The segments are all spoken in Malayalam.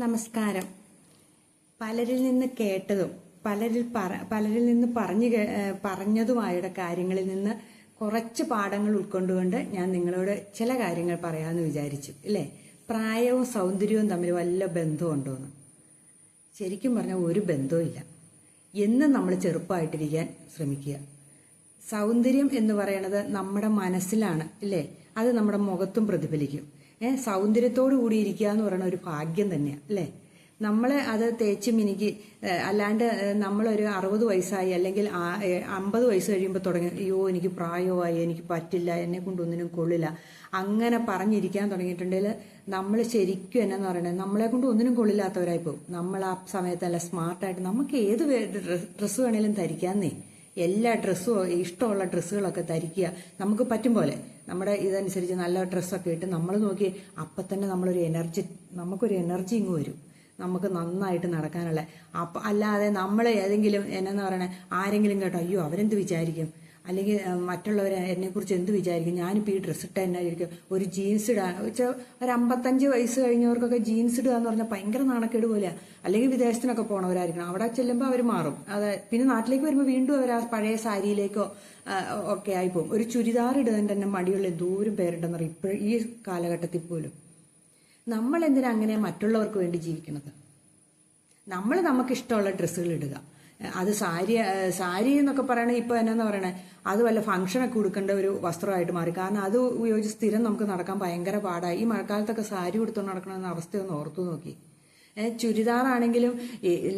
നമസ്കാരം. പലരിൽ നിന്ന് കേട്ടതും പലരിൽ പലരിൽ നിന്ന് പറഞ്ഞു കേ- ഏഹ് പറഞ്ഞതുമായ കാര്യങ്ങളിൽ നിന്ന് കുറച്ച് പാഠങ്ങൾ ഉൾക്കൊണ്ടുകൊണ്ട് ഞാൻ നിങ്ങളോട് ചില കാര്യങ്ങൾ പറയാമെന്ന് വിചാരിച്ചു ഇല്ലേ? പ്രായവും സൗന്ദര്യവും തമ്മിൽ വല്ല ബന്ധമുണ്ടോന്ന് ശരിക്കും പറഞ്ഞാൽ ഒരു ബന്ധവും ഇല്ല. എന്നും നമ്മൾ ചെറുപ്പമായിട്ടിരിക്കാൻ ശ്രമിക്കുക. സൗന്ദര്യം എന്ന് പറയുന്നത് നമ്മുടെ മനസ്സിലാണ് ഇല്ലേ? അത് നമ്മുടെ മുഖത്തും പ്രതിഫലിക്കും. സൗന്ദര്യത്തോടു കൂടി ഇരിക്കുക എന്ന് പറയുന്ന ഒരു ഭാഗ്യം തന്നെയാണ് അല്ലേ? നമ്മൾ അത് തേച്ച് മിനുക്കി അല്ലാണ്ട് നമ്മളൊരു അറുപത് വയസ്സായി അല്ലെങ്കിൽ അമ്പത് വയസ്സ് കഴിയുമ്പോൾ തുടങ്ങി അയ്യോ എനിക്ക് പ്രായമായി എനിക്ക് പറ്റില്ല എന്നെ കൊണ്ടൊന്നിനും കൊള്ളില്ല. അങ്ങനെ പറഞ്ഞിരിക്കാൻ തുടങ്ങിയിട്ടുണ്ടെങ്കിൽ നമ്മൾ ശരിക്കും എന്നാന്ന് പറയണത് നമ്മളെ കൊണ്ട് ഒന്നിനും കൊള്ളില്ലാത്തവരായി പോകും. നമ്മൾ ആ സമയത്ത് നല്ല സ്മാർട്ടായിട്ട് നമുക്ക് ഏത് ഡ്രസ്സ് വേണേലും ധരിക്കാന്നേ. എല്ലാ ഡ്രസ്സും ഇഷ്ടമുള്ള ഡ്രസ്സുകളൊക്കെ ധരിക്കുക. നമുക്ക് പറ്റും പോലെ. നമ്മുടെ ഇതനുസരിച്ച് നല്ല ഡ്രസ്സൊക്കെ ഇട്ട് നമ്മൾ നോക്കി അപ്പം തന്നെ നമ്മളൊരു എനർജി നമുക്കൊരു എനർജി ഇങ്ങ് വരും. നമുക്ക് നന്നായിട്ട് നടക്കാനുള്ള. അപ്പം അല്ലാതെ നമ്മൾ ഏതെങ്കിലും എന്നാന്ന് പറയണേ ആരെങ്കിലും കേട്ടോ അയ്യോ അവരെന്ത് വിചാരിക്കും? അല്ലെങ്കിൽ മറ്റുള്ളവർ എന്നെക്കുറിച്ച് എന്ത് വിചാരിക്കും? ഞാനിപ്പോൾ ഈ ഡ്രസ്സ് ഇട്ട എന്നായിരിക്കും. ഒരു ജീൻസ് ഇടാൻ വെച്ചാൽ ഒരു അമ്പത്തഞ്ച് വയസ്സ് കഴിഞ്ഞവർക്കൊക്കെ ജീൻസ് ഇടുക എന്ന് പറഞ്ഞാൽ ഭയങ്കര നാണക്കേട് പോലെയാണ് അല്ലെങ്കിൽ വിദേശത്തിനൊക്കെ പോണവരായിരിക്കണം. അവിടെ ചെല്ലുമ്പോൾ അവർ മാറും. അത് പിന്നെ നാട്ടിലേക്ക് വരുമ്പോൾ വീണ്ടും അവർ ആ പഴയ സാരിയിലേക്കോ ഒക്കെ ആയിപ്പോവും ഒരു ചുരിദാർ ഇടാൻ തന്നെ മടിയുള്ള എന്തോരം പറയും ഇപ്പോൾ ഈ കാലഘട്ടത്തിൽ പോലും. നമ്മൾ എന്തിനാ അങ്ങനെ മറ്റുള്ളവർക്ക് വേണ്ടി ജീവിക്കുന്നത്? നമ്മൾ നമുക്ക് ഇഷ്ടമുള്ള ഡ്രസ്സുകൾ ഇടുക. അത് സാരി സാരി എന്നൊക്കെ പറയണേ ഇപ്പൊ എന്നാന്ന് പറയണേ? അത് വല്ല ഫംഗ്ഷനൊക്കെ കൊടുക്കേണ്ട ഒരു വസ്ത്രമായിട്ട് മാറി. കാരണം അത് ഉപയോഗിച്ച് സ്ഥിരം നമുക്ക് നടക്കാൻ ഭയങ്കര പാടായി ഈ മഴക്കാലത്തൊക്കെ സാരി കൊടുത്തുകൊണ്ട് നടക്കണമെന്ന അവസ്ഥയൊന്ന് ഓർത്തു നോക്കി. ചുരിദാറാണെങ്കിലും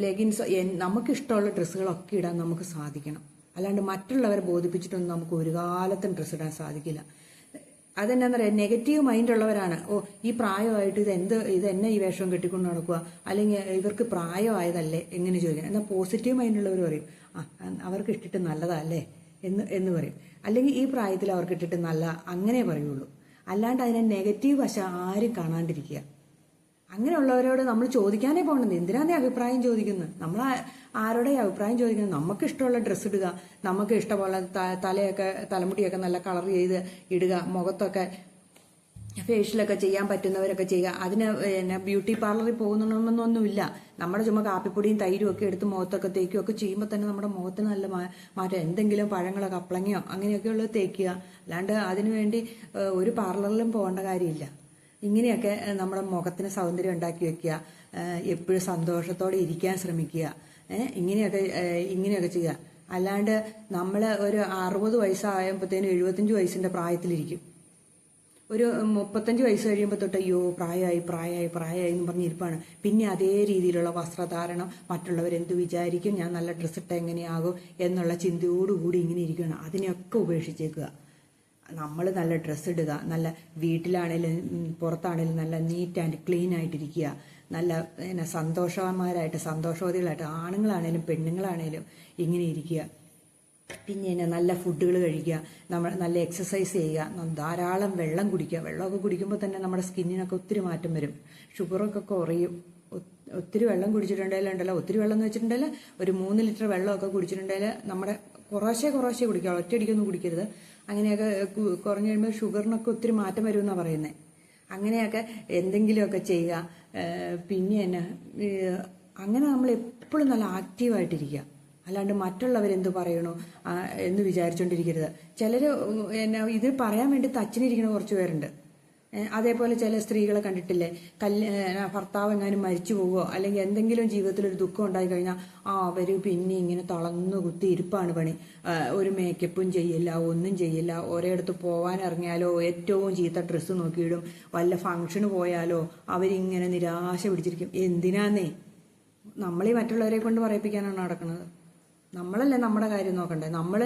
ലെഗിൻസ് നമുക്ക് ഇഷ്ടമുള്ള ഡ്രസ്സുകളൊക്കെ ഇടാൻ നമുക്ക് സാധിക്കണം. അല്ലാണ്ട് മറ്റുള്ളവരെ ബോധിപ്പിച്ചിട്ടൊന്നും നമുക്ക് ഒരു കാലത്തും ഡ്രസ്സ് ഇടാൻ സാധിക്കില്ല. അതെന്നാന്ന് പറയാ നെഗറ്റീവ് മൈൻഡ് ഉള്ളവരാണ്. ഓ ഈ പ്രായമായിട്ട് ഇത് എന്ത് ഇത് എന്നെ ഈ വേഷം കെട്ടിക്കൊണ്ട് നടക്കുക അല്ലെങ്കിൽ ഇവർക്ക് പ്രായമായതല്ലേ? എങ്ങനെ ചോദിക്കാം എന്നാൽ പോസിറ്റീവ് മൈൻഡ് ഉള്ളവർ പറയും ആ അവർക്ക് ഇട്ടിട്ട് നല്ലതല്ലേ എന്ന് എന്ന് പറയും. അല്ലെങ്കിൽ ഈ പ്രായത്തിൽ അവർക്ക് ഇട്ടിട്ട് നല്ല അങ്ങനെ പറയുള്ളൂ. അല്ലാണ്ട് അതിനെ നെഗറ്റീവ് വശം ആരും കാണാണ്ടിരിക്കുക. അങ്ങനെയുള്ളവരോട് നമ്മൾ ചോദിക്കാനേ പോകണമെന്ന് എന്തിനാ നീ അഭിപ്രായം ചോദിക്കുന്നത്? നമ്മൾ ആരുടെ അഭിപ്രായം ചോദിക്കുന്നത്? നമുക്ക് ഇഷ്ടമുള്ള ഡ്രസ്സ് ഇടുക നമുക്ക് ഇഷ്ടമുള്ള തലയൊക്കെ തലമുടിയൊക്കെ നല്ല കളർ ചെയ്ത് ഇടുക മുഖത്തൊക്കെ ഫേഷ്യലൊക്കെ ചെയ്യാൻ പറ്റുന്നവരൊക്കെ ചെയ്യുക. അതിന് പിന്നെ ബ്യൂട്ടി പാർലറിൽ പോകുന്നൊന്നുമില്ല നമ്മുടെ ചുമ്മാ കാപ്പിപ്പൊടിയും തൈരും ഒക്കെ എടുത്ത് മുഖത്തൊക്കെ തേക്കുകയൊക്കെ ചെയ്യുമ്പോൾ തന്നെ നമ്മുടെ മുഖത്തിന് നല്ല മാറ്റം. എന്തെങ്കിലും പഴങ്ങളോ കപ്പളങ്ങയോ അങ്ങനെയൊക്കെയുള്ളത് തേക്കുക. അല്ലാണ്ട് അതിനുവേണ്ടി ഒരു പാർലറിലും പോകേണ്ട കാര്യമില്ല. ഇങ്ങനെയൊക്കെ നമ്മുടെ മുഖത്തിന് സൗന്ദര്യം ഉണ്ടാക്കി വെക്കുക എപ്പോഴും സന്തോഷത്തോടെ ഇരിക്കാൻ ശ്രമിക്കുക ഇങ്ങനെയൊക്കെ ഇങ്ങനെയൊക്കെ ചെയ്യുക. അല്ലാണ്ട് നമ്മൾ ഒരു അറുപത് വയസ്സായപ്പോഴത്തേനും എഴുപത്തഞ്ച് വയസ്സിന്റെ പ്രായത്തിലിരിക്കും. ഒരു മുപ്പത്തഞ്ച് വയസ്സ് കഴിയുമ്പോൾ തൊട്ട് അയ്യോ പ്രായമായി പ്രായമായി പ്രായമായി എന്ന് പറഞ്ഞിരിപ്പാണ് പിന്നെ അതേ രീതിയിലുള്ള വസ്ത്രധാരണം മറ്റുള്ളവരെന്ത് വിചാരിക്കും ഞാൻ നല്ല ഡ്രസ്സ് ഇട്ട എങ്ങനെയാകും എന്നുള്ള ചിന്തയോടുകൂടി ഇങ്ങനെ ഇരിക്കുകയാണ്. അതിനെയൊക്കെ ഉപേക്ഷിച്ചേക്കുക. നമ്മൾ നല്ല ഡ്രസ്സ് ഇടുക നല്ല വീട്ടിലാണേലും പുറത്താണേലും നല്ല നീറ്റ് ആൻഡ് ക്ലീൻ ആയിട്ടിരിക്കുക. നല്ല പിന്നെ സന്തോഷവാന്മാരായിട്ട് സന്തോഷവതികളായിട്ട് ആണുങ്ങളാണേലും പെണ്ണുങ്ങളാണേലും ഇങ്ങനെ ഇരിക്കുക. പിന്നെ തന്നെ നല്ല ഫുഡുകൾ കഴിക്കുക നമ്മൾ നല്ല എക്സസൈസ് ചെയ്യുക ധാരാളം വെള്ളം കുടിക്കുക. വെള്ളമൊക്കെ കുടിക്കുമ്പോൾ തന്നെ നമ്മുടെ സ്കിന്നിനൊക്കെ ഒത്തിരി മാറ്റം വരും. ഷുഗറൊക്കെ കുറയും. ഒത്തിരി വെള്ളം കുടിച്ചിട്ടുണ്ടെങ്കിൽ ഉണ്ടല്ലോ ഒത്തിരി വെള്ളം എന്ന് വെച്ചിട്ടുണ്ടെങ്കിൽ ഒരു മൂന്ന് ലിറ്റർ വെള്ളമൊക്കെ കുടിച്ചിട്ടുണ്ടെങ്കിൽ നമ്മുടെ കുറേശ്ശെ കുറേശ്ശെ കുടിക്കുക ഒറ്റയടിക്കൊന്നും കുടിക്കരുത്. അങ്ങനെയൊക്കെ കുറഞ്ഞു കഴിയുമ്പോൾ ഷുഗറിനൊക്കെ ഒത്തിരി മാറ്റം വരുമെന്നാണ് പറയുന്നത് അങ്ങനെയൊക്കെ എന്തെങ്കിലുമൊക്കെ ചെയ്യുക പിന്നെ തന്നെ അങ്ങനെ നമ്മൾ എപ്പോഴും നല്ല ആക്റ്റീവായിട്ടിരിക്കുക. അല്ലാണ്ട് മറ്റുള്ളവരെന്ത് പറയണോ ആ, എന്ന് വിചാരിച്ചുകൊണ്ടിരിക്കരുത് ചിലർ എന്നാ ഇത് പറയാൻ വേണ്ടി തച്ചിനിരിക്കുന്ന കുറച്ച് പേരുണ്ട്. അതേപോലെ ചില സ്ത്രീകളെ കണ്ടിട്ടില്ലേ? കൽ ഭർത്താവ് എങ്ങാനും മരിച്ചു പോവുകയോ അല്ലെങ്കിൽ എന്തെങ്കിലും ജീവിതത്തിൽ ഒരു ദുഃഖം ഉണ്ടായി കഴിഞ്ഞാൽ ആ അവർ പിന്നെ ഇങ്ങനെ തളർന്നു കുത്തി ഇരിപ്പാണ് പണി. ഒരു മേക്കപ്പും ചെയ്യില്ല ഒന്നും ചെയ്യില്ല. ഒരിടത്ത് പോവാൻ ഇറങ്ങിയാലോ ഏറ്റവും ചീത്ത ഡ്രസ്സ് നോക്കിയിടും. വല്ല ഫംഗ്ഷന് പോയാലോ അവരിങ്ങനെ നിരാശ പിടിച്ചിരിക്കും. എന്തിനാന്നേ? നമ്മളീ മറ്റുള്ളവരെ കൊണ്ട് പറയിപ്പിക്കാനാണ് നടക്കുന്നത്. നമ്മളല്ലേ നമ്മുടെ കാര്യം നോക്കണ്ടേ? നമ്മൾ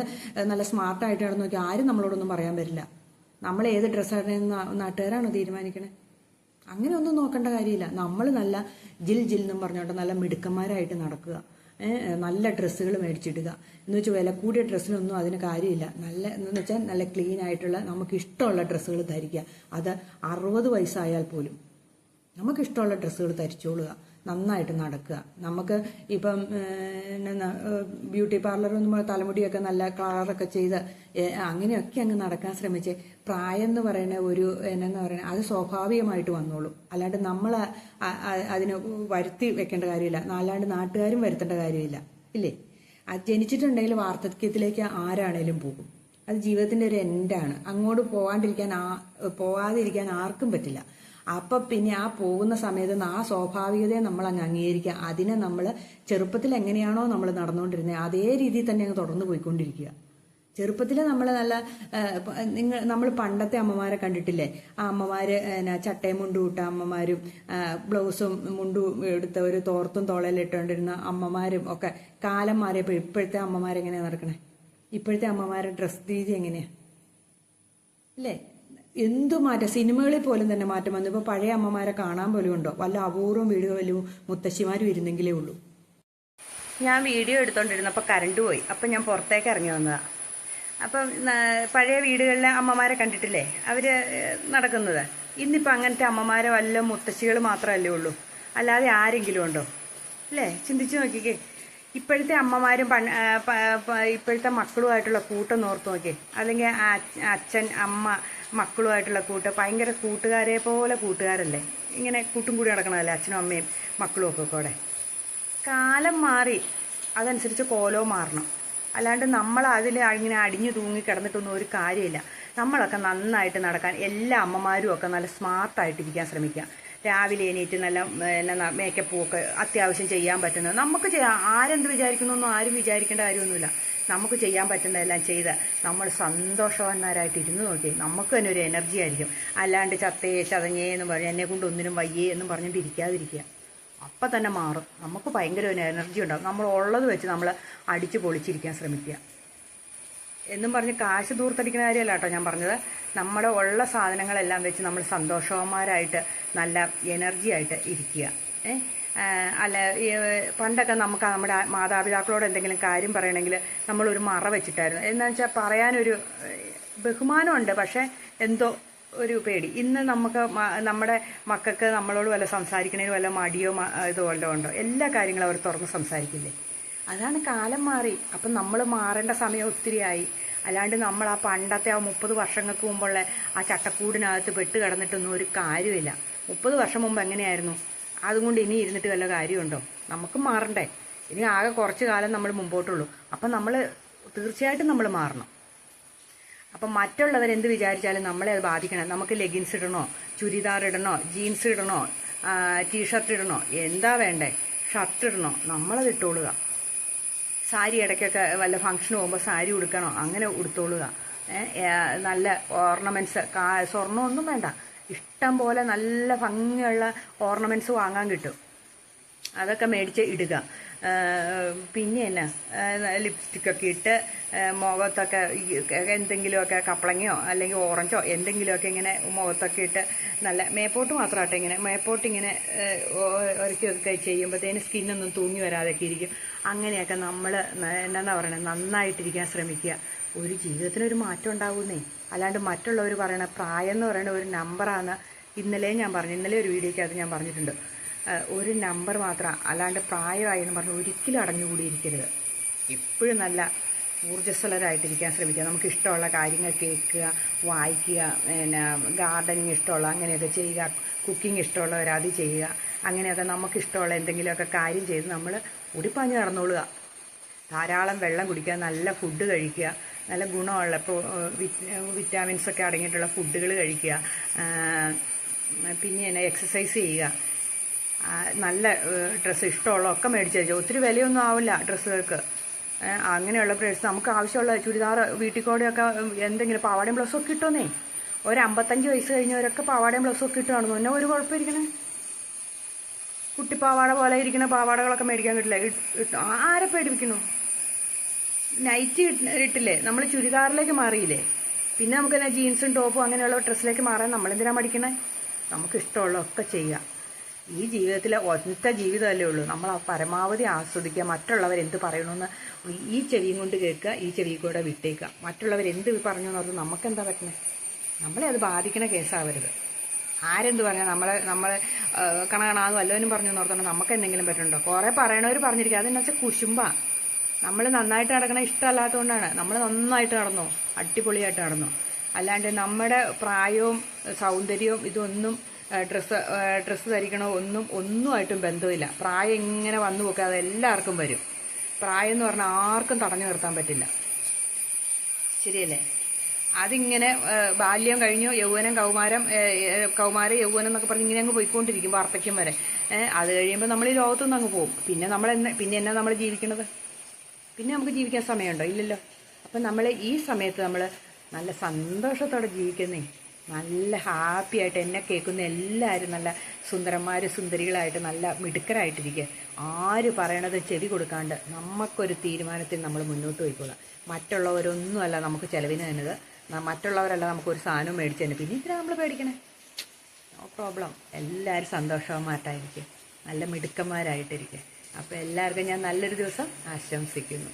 നല്ല സ്മാർട്ടായിട്ട് നടന്നു നോക്കി ആരും നമ്മളോടൊന്നും പറയാൻ വരില്ല. നമ്മൾ ഏത് ഡ്രസ്സാണെന്ന് നാട്ടുകാരാണോ തീരുമാനിക്കണേ? അങ്ങനെ ഒന്നും നോക്കേണ്ട കാര്യമില്ല. നമ്മൾ നല്ല ജിൽ ജിൽ എന്നും പറഞ്ഞോണ്ട് നല്ല മിടുക്കന്മാരായിട്ട് നടക്കുക. നല്ല ഡ്രസ്സുകൾ മേടിച്ചിടുക. എന്ന് വെച്ചാൽ വില കൂടിയ ഡ്രസ്സിനൊന്നും അതിന് കാര്യമില്ല. നല്ല എന്ന് വെച്ചാൽ നല്ല ക്ലീൻ ആയിട്ടുള്ള നമുക്ക് ഇഷ്ടമുള്ള ഡ്രസ്സുകൾ ധരിക്കുക. അത് അറുപത് വയസ്സായാൽ പോലും നമുക്ക് ഇഷ്ടമുള്ള ഡ്രസ്സുകൾ ധരിച്ചോളുക. നന്നായിട്ട് നടക്കുക. നമുക്ക് ഇപ്പം ബ്യൂട്ടി പാർലറൊന്നും തലമുടിയൊക്കെ നല്ല കളറൊക്കെ ചെയ്ത് അങ്ങനെയൊക്കെ അങ്ങ് നടക്കാൻ ശ്രമിച്ച്. പ്രായം എന്ന് പറയുന്ന ഒരു എന്നു പറയുന്നത് അത് സ്വാഭാവികമായിട്ട് വന്നോളൂ. അല്ലാണ്ട് നമ്മൾ അതിന് വരുത്തി വെക്കേണ്ട കാര്യമില്ല. അല്ലാണ്ട് നാട്ടുകാരും വരുത്തേണ്ട കാര്യമില്ല. ഇല്ലേ? അത് ജനിച്ചിട്ടുണ്ടെങ്കിൽ വാർദ്ധക്യത്തിലേക്ക് ആരാണേലും പോകും. അത് ജീവിതത്തിന്റെ ഒരു എൻഡാണ് അങ്ങോട്ട് പോകാണ്ടിരിക്കാൻ ആ ആർക്കും പറ്റില്ല. അപ്പൊ പിന്നെ ആ പോകുന്ന സമയത്ത് ആ സ്വാഭാവികതയെ നമ്മൾ അങ്ങ് അംഗീകരിക്കുക. അതിനെ നമ്മൾ ചെറുപ്പത്തിൽ എങ്ങനെയാണോ നമ്മൾ നടന്നുകൊണ്ടിരുന്നത് അതേ രീതിയിൽ തന്നെ അങ്ങ് തുടർന്ന് പോയിക്കൊണ്ടിരിക്കുക. ചെറുപ്പത്തിൽ നമ്മൾ നല്ല നിങ്ങൾ നമ്മൾ പണ്ടത്തെ അമ്മമാരെ കണ്ടിട്ടില്ലേ? ആ അമ്മമാർ എന്നാ ചട്ടയും മുണ്ടും ഇട്ട അമ്മമാരും ബ്ലൗസും മുണ്ടും എടുത്ത ഒരു തോർത്തും തോളയിലിട്ടുകൊണ്ടിരുന്ന അമ്മമാരും ഒക്കെ. കാലം മാറിയപ്പോൾ ഇപ്പോഴത്തെ അമ്മമാരെങ്ങനെയാണ് നടക്കണേ? ഇപ്പോഴത്തെ അമ്മമാരുടെ ഡ്രസ് രീതി എങ്ങനെയാണ് അല്ലേ എന്തു മാറ്റം? സിനിമകളിൽ പോലും തന്നെ മാറ്റം വന്നു. ഇപ്പൊ പഴയ അമ്മമാരെ കാണാൻ പോലും ഉണ്ടോ? വല്ല അപൂർവം വീടുകളിലും മുത്തശ്ശിമാരും ഇരുന്നെങ്കിലേ ഉള്ളൂ. ഞാൻ വീഡിയോ എടുത്തോണ്ടിരുന്നപ്പോൾ കറണ്ട് പോയി. അപ്പം ഞാൻ പുറത്തേക്ക് ഇറങ്ങി വന്നതാ. അപ്പം പഴയ വീടുകളിലെ അമ്മമാരെ കണ്ടിട്ടില്ലേ? ഏഹ്, നടക്കുന്നത്. ഇന്നിപ്പോൾ അങ്ങനത്തെ അമ്മമാരെ വല്ല മുത്തശ്ശികൾ മാത്രമല്ലേ ഉള്ളൂ. അല്ലാതെ ആരെങ്കിലും ഉണ്ടോ? അല്ലേ? ചിന്തിച്ചു നോക്കിക്കേ. ഇപ്പോഴത്തെ അമ്മമാരും പൺ- ആ, പ- പ- ഇപ്പോഴത്തെ മക്കളുമായിട്ടുള്ള കൂട്ടം ഓർത്ത് നോക്കിയേ. അല്ലെങ്കിൽ അച്ഛൻ അമ്മ മക്കളുമായിട്ടുള്ള കൂട്ട്. ഭയങ്കര കൂട്ടുകാരെ പോലെ കൂട്ടുകാരല്ലേ? ഇങ്ങനെ കൂട്ടും കൂടി നടക്കണമല്ലേ അച്ഛനും അമ്മയും മക്കളും ഒക്കെ കൂടെ? കാലം മാറി അതനുസരിച്ച് കോലവും മാറണം. അല്ലാണ്ട് നമ്മൾ അതിൽ ഇങ്ങനെ അടിഞ്ഞു തൂങ്ങി കിടന്നിട്ടൊന്നും ഒരു കാര്യമില്ല. നമ്മളൊക്കെ നന്നായിട്ട് നടക്കാൻ എല്ലാ അമ്മമാരും ഒക്കെ നല്ല സ്മാർട്ടായിട്ടിരിക്കാൻ ശ്രമിക്കുക. രാവിലെ എണീറ്റ് നല്ല എന്നാ മേക്കപ്പും ഒക്കെ അത്യാവശ്യം ചെയ്യാൻ പറ്റുന്നത്. നമുക്ക് ചെയ്യാം ആരെന്ത് വിചാരിക്കുന്നൊന്നും ആരും വിചാരിക്കേണ്ട കാര്യമൊന്നുമില്ല. നമുക്ക് ചെയ്യാൻ പറ്റുന്നതെല്ലാം ചെയ്ത് നമ്മൾ സന്തോഷവാന്മാരായിട്ട് ഇരുന്ന് നോക്കി. നമുക്ക് തന്നെ ഒരു എനർജി ആയിരിക്കും. അല്ലാണ്ട് ചത്തേ ചതങ്ങേ എന്ന് പറഞ്ഞ് എന്നെ കൊണ്ട് ഒന്നിനും വയ്യേ എന്നും പറഞ്ഞിട്ട് ഇരിക്കാതിരിക്കുക അപ്പം തന്നെ മാറും. നമുക്ക് ഭയങ്കര ഒരു എനർജി ഉണ്ടാകും നമ്മൾ ഉള്ളത് വെച്ച് നമ്മൾ അടിച്ചു പൊളിച്ചിരിക്കാൻ ശ്രമിക്കുക. എന്നും പറഞ്ഞ് കാശ് ദൂർത്തടിക്കുന്ന കാര്യമല്ല കേട്ടോ ഞാൻ പറഞ്ഞത്. നമ്മുടെ ഉള്ള സാധനങ്ങളെല്ലാം വെച്ച് നമ്മൾ സന്തോഷവന്മാരായിട്ട് നല്ല എനർജി ആയിട്ട് ഇരിക്കുക അല്ല പണ്ടൊക്കെ നമുക്ക് നമ്മുടെ മാതാപിതാക്കളോട് എന്തെങ്കിലും കാര്യം പറയണമെങ്കിൽ നമ്മളൊരു മറ വെച്ചിട്ടായിരുന്നു. എന്താണെന്ന് വെച്ചാൽ പറയാനൊരു ബഹുമാനമുണ്ട് പക്ഷേ എന്തോ ഒരു പേടി. ഇന്ന് നമുക്ക് നമ്മുടെ മക്കൾക്ക് നമ്മളോട് വല്ല സംസാരിക്കണേലും വല്ല മടിയോ ഇതോ വല്ലതും ഉണ്ടോ? എല്ലാ കാര്യങ്ങളും അവർ തുറന്ന് സംസാരിക്കില്ലേ? അതാണ് കാലം മാറി. അപ്പം നമ്മൾ മാറേണ്ട സമയം ഒത്തിരിയായി. അല്ലാണ്ട് നമ്മൾ ആ പണ്ടത്തെ ആ മുപ്പത് വർഷങ്ങൾക്ക് മുമ്പുള്ള ആ ചട്ടക്കൂടിനകത്ത് പെട്ട് കിടന്നിട്ടൊന്നും ഒരു കാര്യമില്ല. മുപ്പത് വർഷം മുമ്പ് എങ്ങനെയായിരുന്നു? അതുകൊണ്ട് ഇനി ഇരുന്നിട്ട് വല്ല കാര്യമുണ്ടോ? നമുക്ക് മാറണ്ടേ. ഇനി ആകെ കുറച്ച് കാലം നമ്മൾ മുമ്പോട്ടുള്ളൂ. അപ്പം നമ്മൾ തീർച്ചയായിട്ടും നമ്മൾ മാറണം. അപ്പം മറ്റുള്ളവർ എന്ത് വിചാരിച്ചാലും നമ്മളെ അത് ബാധിക്കണം. നമുക്ക് ലെഗിൻസ് ഇടണോ? ചുരിദാർ ഇടണോ? ജീൻസ് ഇടണോ? ടീഷർട്ട് ഇടണോ? എന്താ വേണ്ടേ? ഷർട്ട് ഇടണോ? നമ്മളത് ഇട്ടോളുക. സാരി ഇടയ്ക്കൊക്കെ വല്ല ഫംഗ്ഷന് പോകുമ്പോൾ സാരി ഉടുക്കണോ? അങ്ങനെ ഉടുത്തോളുക. നല്ല ഓർണമെന്റ്സ് കാ സ്വർണമൊന്നും വേണ്ട. ഇഷ്ടം പോലെ നല്ല ഭംഗിയുള്ള ഓർണമെന്റ്സ് വാങ്ങാൻ കിട്ടും. അതൊക്കെ മേടിച്ച് ഇടുക. പിന്നെ എന്നാ ലിപ്സ്റ്റിക്കൊക്കെ ഇട്ട് മുഖത്തൊക്കെ എന്തെങ്കിലുമൊക്കെ കപ്പളങ്ങയോ അല്ലെങ്കിൽ ഓറഞ്ചോ എന്തെങ്കിലുമൊക്കെ ഇങ്ങനെ മുഖത്തൊക്കെ ഇട്ട് നല്ല മേപ്പോട്ട് മാത്രമാട്ടെ ഇങ്ങനെ മേപ്പോട്ട് ഇങ്ങനെ ഒരക്കൊക്കെ ചെയ്യുമ്പോഴത്തേന് സ്കിന്നൊന്നും തൂങ്ങി വരാതൊക്കെ ഇരിക്കും. അങ്ങനെയൊക്കെ നമ്മൾ എന്നാ പറയണത് നന്നായിട്ടിരിക്കാൻ ശ്രമിക്കുക. ഒരു ജീവിതത്തിനൊരു മാറ്റം ഉണ്ടാകുന്നേ അല്ലാണ്ട് മറ്റുള്ളവർ പറയണ പ്രായം എന്ന് പറയുന്ന ഒരു നമ്പറാണ് ഇന്നലെ ഞാൻ പറഞ്ഞു ഇന്നലെ ഒരു വീഡിയോയ്ക്ക് അത് ഞാൻ പറഞ്ഞിട്ടുണ്ട്. ഒരു നമ്പർ മാത്രം അല്ലാണ്ട് പ്രായമായി എന്ന് പറഞ്ഞ് ഒരിക്കലും അടഞ്ഞുകൂടിയിരിക്കരുത്. എപ്പോഴും നല്ല ഊർജസ്വലരായിട്ടിരിക്കാൻ ശ്രമിക്കുക. നമുക്ക് ഇഷ്ടമുള്ള കാര്യങ്ങൾ കേൾക്കുക വായിക്കുക പിന്നെ ഗാർഡനിങ് ഇഷ്ടമുള്ള അങ്ങനെയൊക്കെ ചെയ്യുക കുക്കിംഗ് ഇഷ്ടമുള്ളവർ അത് ചെയ്യുക അങ്ങനെയൊക്കെ നമുക്ക് ഇഷ്ടമുള്ള എന്തെങ്കിലുമൊക്കെ കാര്യം ചെയ്ത് നമ്മൾ ഉടിപ്പാഞ്ഞ് നടന്നോളുക. ധാരാളം വെള്ളം കുടിക്കുക നല്ല ഫുഡ് കഴിക്കുക നല്ല ഗുണമുള്ള ഇപ്പോൾ വിറ്റാമിൻസ് ഒക്കെ അടങ്ങിയിട്ടുള്ള ഫുഡുകൾ കഴിക്കുക പിന്നെ എക്സസൈസ് ചെയ്യുക. നല്ല ഡ്രസ്സ് ഇഷ്ടമുള്ള ഒക്കെ മേടിച്ച് വെച്ചോ ഒത്തിരി വിലയൊന്നും ആവില്ല ഡ്രസ്സുകൾക്ക്. അങ്ങനെയുള്ള പ്രേസ് നമുക്ക് ആവശ്യമുള്ള ചുരിദാർ വീട്ടിൽ കൂടെയൊക്കെ എന്തെങ്കിലും പാവാടയും ബ്ലൗസും ഒക്കെ കിട്ടുമെന്നേ. ഒരു അമ്പത്തഞ്ച് വയസ്സ് കഴിഞ്ഞവരൊക്കെ പാവാടയും ബ്ലൗസും ഒക്കെ ഇട്ടുകയാണെന്ന് പിന്നെ ഒരു കുഴപ്പമിരിക്കണേ കുട്ടിപ്പാവാട പോലെ ഇരിക്കുന്ന പാവാടകളൊക്കെ മേടിക്കാൻ കിട്ടില്ല? ആരെ പേടിപ്പിക്കുന്നു? നൈറ്റ് ഇട്ട് ഇട്ടില്ലേ? നമ്മൾ ചുരിദാറിലേക്ക് മാറിയില്ലേ? പിന്നെ നമുക്ക് തന്നെ ജീൻസും ടോപ്പും അങ്ങനെയുള്ള ഡ്രസ്സിലേക്ക് മാറാൻ നമ്മളെന്തിനാണ് മടിക്കണേ? നമുക്ക് ഇഷ്ടമുള്ളതൊക്കെ ചെയ്യുക ഈ ജീവിതത്തിലെ ഒറ്റ ജീവിതമല്ലേ ഉള്ളൂ. നമ്മൾ പരമാവധി ആസ്വദിക്കുക മറ്റുള്ളവർ എന്ത് പറയണമെന്ന് ഈ ചെവിയും കൊണ്ട് കേൾക്കുക ഈ ചെവി കൂടെ വിട്ടേക്കുക. മറ്റുള്ളവർ എന്ത് പറഞ്ഞു എന്ന് പറഞ്ഞാൽ നമുക്കെന്താ പറ്റുന്നത് നമ്മളെ അത് ബാധിക്കണ കേസാവരുത്. ആരെന്ത് പറഞ്ഞാൽ നമ്മളെ നമ്മളെ കണകണാന്ന് വല്ലവനും പറഞ്ഞു നോർത്തോണ്ട് നമുക്ക് എന്തെങ്കിലും പറ്റുന്നുണ്ടോ? കുറേ പറയണവർ പറഞ്ഞിരിക്കുക അതെന്നു വെച്ചാൽ കുശുമ്പ നമ്മൾ നന്നായിട്ട് നടക്കണ ഇഷ്ടമല്ലാത്തതുകൊണ്ടാണ് നമ്മൾ നന്നായിട്ട് നടന്നു. അടിപൊളിയായിട്ട് നടന്നു. അല്ലാണ്ട് നമ്മുടെ പ്രായവും സൗന്ദര്യവും ഇതൊന്നും ഡ്രസ്സ് ഡ്രസ്സ് ധരിക്കണോ ഒന്നും ഒന്നുമായിട്ടും ബന്ധമില്ല. പ്രായം ഇങ്ങനെ വന്നു പോക്കെ അതെല്ലാവർക്കും വരും. പ്രായം എന്ന് പറഞ്ഞാൽ ആർക്കും തടഞ്ഞു നിർത്താൻ പറ്റില്ല. ശരിയല്ലേ? അതിങ്ങനെ ബാല്യം കഴിഞ്ഞു യൗവനം കൗമാരം ഏഹ്, യൗവനം എന്നൊക്കെ പറഞ്ഞ് ഇങ്ങനെ അങ്ങ് പോയിക്കൊണ്ടിരിക്കും വാർദ്ധക്യം വരെ. അത് കഴിയുമ്പോൾ നമ്മൾ ഈ ലോകത്തുനിന്ന് അങ്ങ് പോകും. പിന്നെ നമ്മൾ എന്നെ പിന്നെ എന്നാ നമ്മൾ ജീവിക്കണത്? പിന്നെ നമുക്ക് ജീവിക്കാൻ സമയമുണ്ടോ? ഇല്ലല്ലോ. അപ്പം നമ്മൾ ഈ സമയത്ത് നമ്മൾ നല്ല സന്തോഷത്തോടെ ജീവിക്കുന്നേ. നല്ല ഹാപ്പി ആയിട്ട് എന്നെ കേൾക്കുന്ന എല്ലാവരും നല്ല സുന്ദരന്മാർ സുന്ദരികളായിട്ട് നല്ല മിടുക്കരായിട്ടിരിക്കുക ആര് പറയണത് ചെവി കൊടുക്കാണ്ട് നമുക്കൊരു തീരുമാനത്തിൽ നമ്മൾ മുന്നോട്ട് പോയിക്കോളാം. മറ്റുള്ളവരൊന്നുമല്ല നമുക്ക് ചിലവിന് തന്നത് മറ്റുള്ളവരല്ല നമുക്കൊരു സാധനം മേടിച്ചു തന്നെ. പിന്നെ ഇത്ര നമ്മൾ പേടിക്കണേ? നോ പ്രോബ്ലം എല്ലാവരും സന്തോഷവന്മാരായിട്ടിരിക്കുക നല്ല മിടുക്കന്മാരായിട്ടിരിക്കുക അപ്പോൾ എല്ലാവർക്കും ഞാൻ നല്ലൊരു ദിവസം ആശംസിക്കുന്നു.